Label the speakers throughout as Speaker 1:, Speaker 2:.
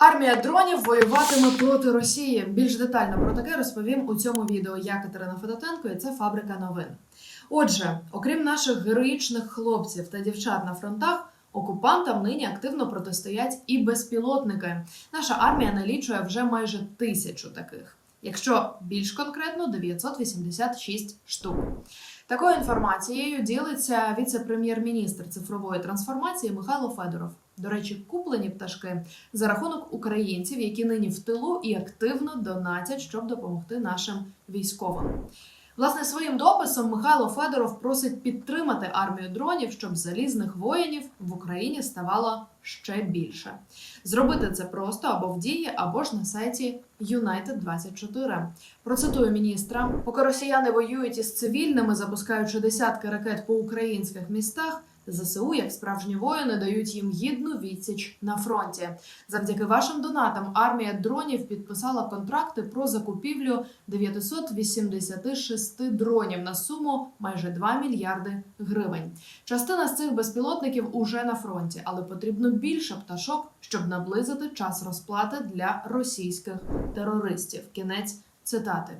Speaker 1: Армія дронів воюватиме проти Росії. Більш детально про таке розповім у цьому відео. Я Катерина Федотенко, і це фабрика новин. Отже, окрім наших героїчних хлопців та дівчат на фронтах, окупантам нині активно протистоять і безпілотники. Наша армія налічує вже майже тисячу таких. Якщо більш конкретно 986 штук. Такою інформацією ділиться віце-прем'єр-міністр цифрової трансформації Михайло Федоров. До речі, куплені пташки за рахунок українців, які нині в тилу і активно донатять, щоб допомогти нашим військовим. Власне, своїм дописом Михайло Федоров просить підтримати армію дронів, щоб залізних воїнів в Україні ставало ще більше. Зробити це просто або в дії, або ж на сайті United24. Процитую міністра: поки росіяни воюють із цивільними, запускаючи десятки ракет по українських містах. ЗСУ, як справжні воїни, дають їм гідну відсіч на фронті. Завдяки вашим донатам армія дронів підписала контракти про закупівлю 986 дронів на суму майже 2 мільярди гривень. Частина з цих безпілотників уже на фронті, але потрібно більше пташок, щоб наблизити час розплати для російських терористів. Кінець цитати.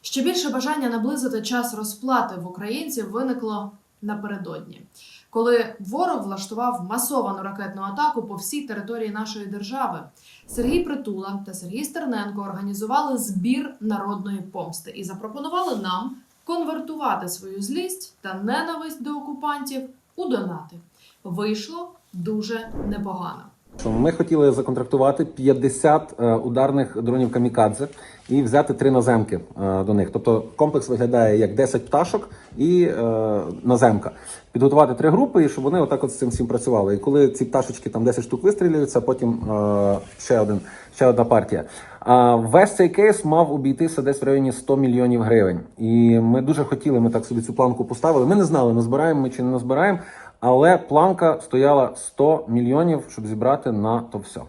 Speaker 1: Ще більше бажання наблизити час розплати в українців виникло напередодні, коли ворог влаштував масовану ракетну атаку по всій території нашої держави. Сергій Притула та Сергій Стерненко організували збір народної помсти і запропонували нам конвертувати свою злість та ненависть до окупантів у донати. Вийшло дуже непогано.
Speaker 2: Що Ми хотіли законтрактувати 50 е, ударних дронів камікадзе і взяти три наземки е, до них. Тобто комплекс виглядає як 10 пташок і е, наземка. Підготувати три групи, і щоб вони отак от з цим всім працювали. І коли ці пташечки там 10 штук вистрілюються, потім ще один, ще одна партія. А весь цей кейс мав обійтися десь в районі 100 мільйонів гривень. І ми дуже хотіли, ми так собі цю планку поставили. Ми не знали, назбираємо ми чи не назбираємо. Але планка стояла 100 мільйонів, щоб зібрати на то все.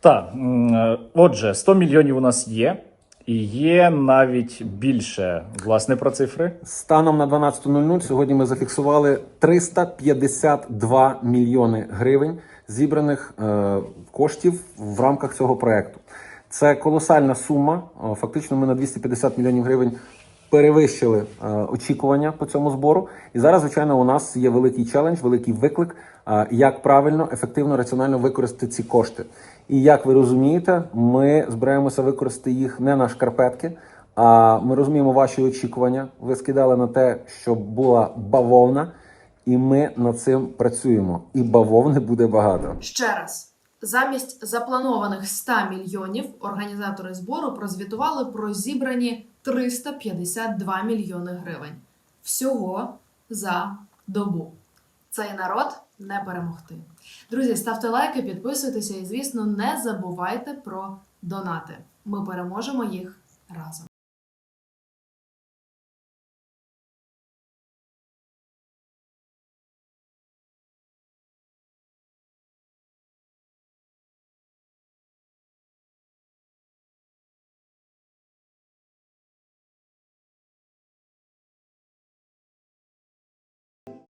Speaker 3: Так, е, отже, 100 мільйонів у нас є, і є навіть більше власне про цифри.
Speaker 2: Станом на 12.00 сьогодні ми зафіксували 352 мільйони гривень зібраних е, коштів в рамках цього проекту. Це колосальна сума. Е, Фактично, ми на 250 мільйонів гривень перевищили е, очікування по цьому збору. І зараз, звичайно, у нас є великий челендж, великий виклик, е, як правильно, ефективно, раціонально використати ці кошти. І як ви розумієте, ми збираємося використати їх не на шкарпетки. А ми розуміємо ваші очікування. Ви скидали на те, щоб була бавовна, і ми над цим працюємо. І бавовни буде багато.
Speaker 1: Ще раз. Замість запланованих 100 мільйонів організатори збору прозвітували про зібрані 352 мільйони гривень. Всього за добу. Цей народ не перемогти. Друзі, ставте лайки, підписуйтеся і, звісно, не забувайте про донати. Ми переможемо їх разом.